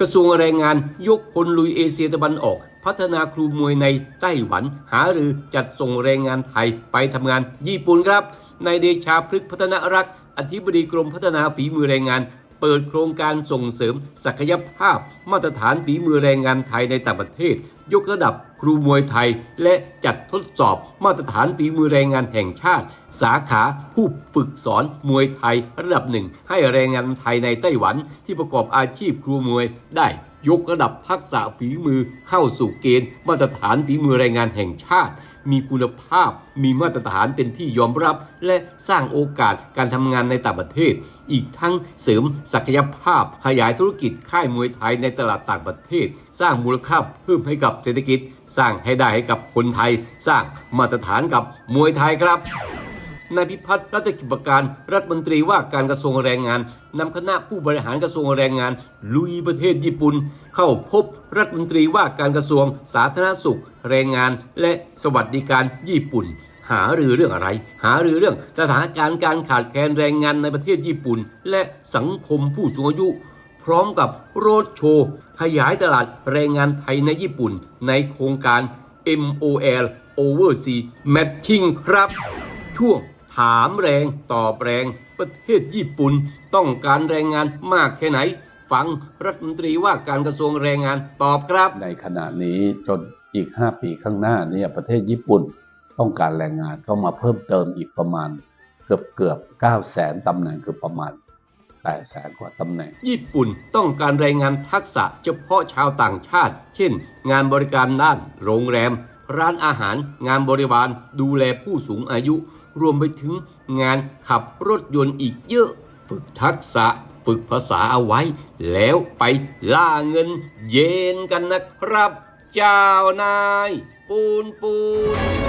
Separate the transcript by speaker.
Speaker 1: กระทรวงแรงงานยกพลลุยเอเชียตะวันออก พัฒนาครูมวยในไต้หวัน หารือจัดส่งแรงงานไทยไปทำงานญี่ปุ่นครับนายเดชาพฤกษ์พัฒนารักษ์อธิบดีกรมพัฒนาฝีมือแรงงาน เปิดโครงการส่งเสริมศักยภาพ มาตรฐานฝีมือแรงงานไทยในต่างประเทศ ยกระดับครูมวยไทย และจัดทดสอบมาตรฐานฝีมือแรงงานแห่งชาติ สาขาผู้ฝึกสอนมวยไทยระดับหนึ่งให้แรงงานไทยในไต้หวันที่ประกอบอาชีพครูมวยได้ ยกระดับทักษะฝีมือเข้าสู่เกณฑ์ มาตรฐานฝีมือแรงงานแห่งชาติ มีคุณภาพ มีมาตรฐานเป็นที่ยอมรับ และสร้างโอกาสการทำงานในต่างประเทศ อีกทั้งเสริมศักยภาพขยายธุรกิจค่ายมวยไทยในตลาดต่างประเทศ สร้างมูลค่าเพิ่มให้กับเศรษฐกิจ สร้างให้ได้ให้กับคนไทย สร้างมาตรฐานกับมวยไทยครับ นายพิพัฒน์รัตกิจการ รัฐมนตรีว่าการกระทรวงแรงงานนำคณะผู้บริหารกระทรวงแรงงาน ลุยประเทศญี่ปุ่น เข้าพบรัฐมนตรีว่าการกระทรวงสาธารณสุข แรงงาน และสวัสดิการญี่ปุ่น หารือเรื่องอะไร หารือเรื่องสถานการณ์การขาดแคลนแรงงานในประเทศญี่ปุ่น และสังคมผู้สูงอายุพร้อมกับโรดโชว์ขยายตลาดแรงงานไทยในญี่ปุ่น ในโครงการ MOL Overseas Matching ครับ ช่วง ถามแรงตอบแรงประเทศญี่ปุ่นต้องการแรงงานมากแค่ไหน ฟังรัฐมนตรีว่าการกระทรวงแรงงานตอบครับ
Speaker 2: ในขณะนี้จนอีก 5 ปีข้างหน้าเนี่ยประเทศญี่ปุ่นต้องการแรงงานเข้ามาเพิ่มเติมอีกประมาณ เกือบเกือบ9แสนตำแหน่งคือประมาณ8แสนกว่าตำแหน่ง
Speaker 1: ญี่ปุ่นต้องการแรงงานทักษะเฉพาะชาวต่างชาติ เช่น งานบริการด้านโรงแรม ร้านอาหาร งานบริวาร ดูแลผู้สูงอายุ รวมไปถึงงานขับรถยนต์อีกเยอะ ฝึกทักษะ ฝึกภาษาเอาไว้ แล้วไปล่าเงินเย็นกันนะครับ เจ้านาย ปูนปูน